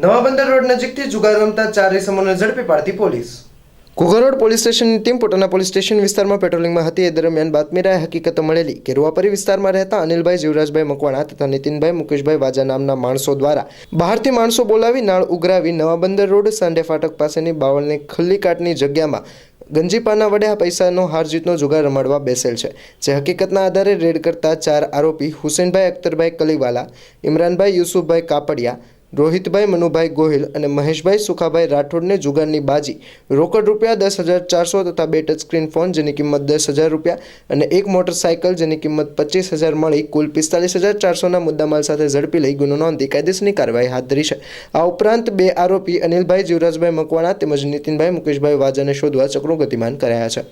નવા બંદર રોડ નજીકથી જુગાર રમતા ચાર ઇસમોને ઝડપી પાડતી પોલીસ. ઘોઘા પોલીસ સ્ટેશનની ટીમ પોતાના પોલીસ સ્ટેશન વિસ્તારમાં પેટ્રોલિંગમાં હતી. એ દરમિયાન બાતમીરાએ હકીકત મળેલી કે રૂવાપરી વિસ્તારમાં રહેતા અનિલભાઈ, જીવરાજભાઈ મકવાણા તથા નીતિનભાઈ મુકેશભાઈ વાજા નામના માણસો દ્વારા બહારથી માણસો બોલાવી નાળ ઉઘરાવી નવા બંદર રોડ સાંડે ફાટક પાસેની બાવળની ખલ્લી કાટની જગ્યામાં ગંજીપાના વડે આ પૈસાનો હાર જીતનો જુગાર રમાડવા બેસેલ છે. જે હકીકતના આધારે રેડ કરતા ચાર આરોપી હુસેનભાઈ, અખ્તરભાઈ કલીવાલા, ઇમરાનભાઈ, યુસુફભાઈ કાપડિયા રોહિતભાઈ, મનુભાઈ ગોહિલ અને મહેશભાઈ સુખાભાઈ રાઠોડને જુગારની બાજી. રોકડ રૂપિયા દસ હજાર ચારસો તથા બે ટચ સ્ક્રીન ફોન જેની કિંમત દસ હજાર રૂપિયા અને એક મોટરસાઇકલ જેની કિંમત પચીસ હજાર મળી, કુલ પિસ્તાલીસ હજાર ચારસોના મુદ્દામાલ સાથે ઝડપી લઈ ગુનો નોંધી કાયદેસરની કાર્યવાહી હાથ ધરી છે. આ ઉપરાંત બે આરોપી અનિલભાઈ જીવરાજભાઈ મકવાણા તેમજ નીતિનભાઈ મુકેશભાઈ વાજાને શોધવા ચક્રો ગતિમાન કરાયા છે.